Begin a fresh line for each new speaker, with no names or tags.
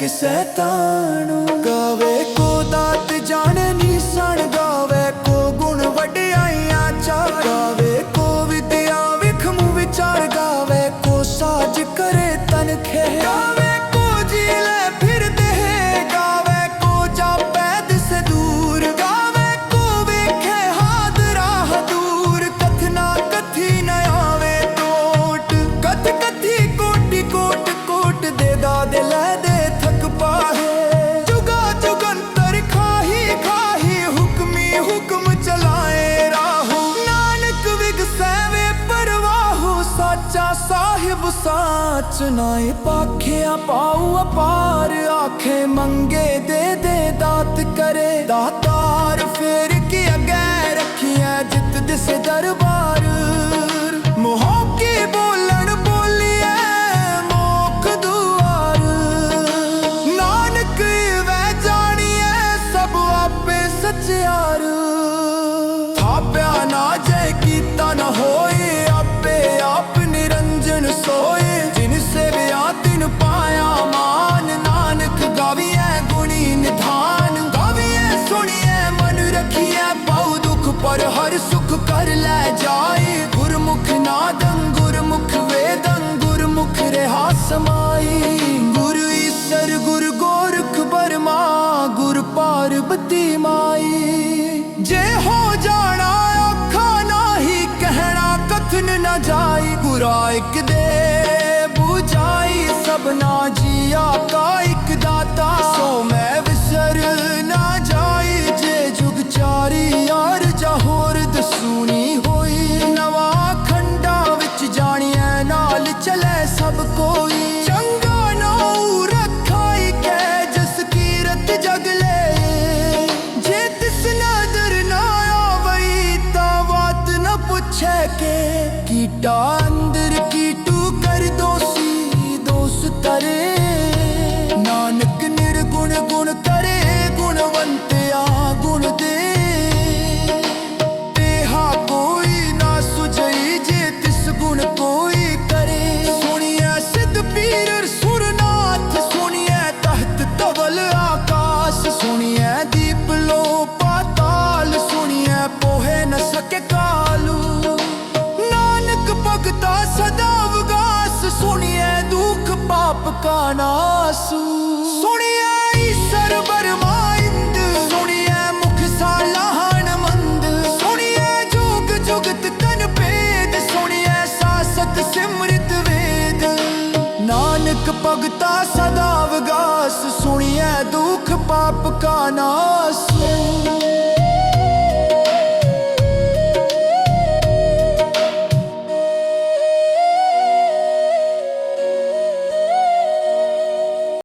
ਕਿਸੈ ਤਾਣੋ ਗਾਵੇ ਹੁਕਮ ਚਲਾਏ ਰਾਹੂ। ਨਾਨਕ ਵਿਗਸੈ ਵੇ ਪਰਵਾਹੂ, ਸਾਚਾ ਸਾਹਿਬ ਸਾਚ ਨਾਏ ਪਾਖਿਆ ਪਾਉ ਅਪਾਰ, ਆਖੇ ਮੰਗੇ ਦੇ ਦੇ ਦਾਤ ਕਰੇ। ਦਾਤਾਰ ਫੇਰ ਕੇ ਅਗੈ ਰੱਖਿਆ ਜਿਤ ਦਿਸ ਦਰਬਾਰ। ਮੋਹਕੇ ਬੋਲਣ ਬੋਲੀਐ ਮੋਖ ਦੁਆਰ। ਨਾਨਕ ਵੈ ਜਾਣੀਐ ਸਭ ਆਪੇ ਸਚਿਆਰ। ਪਰ ਹਰ ਸੁਖ ਕਰ ਲੈ ਜਾਏ। ਗੁਰਮੁਖ ਨਾਦੰ, ਗੁਰਮੁਖ ਵੇਦੰ, ਗੁਰਮੁਖ ਰਹਾ ਸਮਾਈ। ਗੁਰ ਈਸਰ, ਗੁਰ ਗੋਰਖ ਬਰਮਾ ਗੁਰ ਪਾਰਬਤੀ ਮਾਈ। ਜੇ ਹੋ ਜਾਣਾ ਔਖਾ ਨਾਹੀ, ਕਹਿਣਾ ਕਥਨ ਨਾ ਜਾਈ। ਗੁਰਾ ਇੱਕ ਦੇ 부ਝਾਈ ਸਭਨਾ ਜੀਆ ਕਾ ਇੱਕ ਦਾਤਾ। ਸੋ ਮੈਂ ਵਿਸਰ ਨਾ ਜਾਈ, ਜੇ ਜੁਗ ਚਾਰੀ ਕੀਟਾ ਅੰਦਰ ਕੀਟੂ ਕਰ ਦੋਸੀ ਦੋਸ ਤਰੇ। ਨਾਨਕ ਨਿਰਗੁਣ ਗੁਣ ਕਰੇ ਦੁਖ ਪਾਪ ਕਾ ਨਾਸੂ। ਸੁਣੀਐ ਈਸਰ ਬਰਮਾ ਇੰਦ ਸੁਣੀਐ ਮੁਖ ਸਾਲਾਹਣ ਮੰਦ। ਸੁਣੀਐ ਜੁਗ ਜੁਗਤ ਤਨ ਭੇਦ। ਸੁਣੀਐ ਸਾਸਤ ਸਿਮਰਿਤ ਵੇਦ। ਨਾਨਕ ਭਗਤਾ ਸਦਾ ਵਗਾਸ ਸੁਣੀਐ ਦੁਖ ਪਾਪ ਕਾ ਨਾਸ।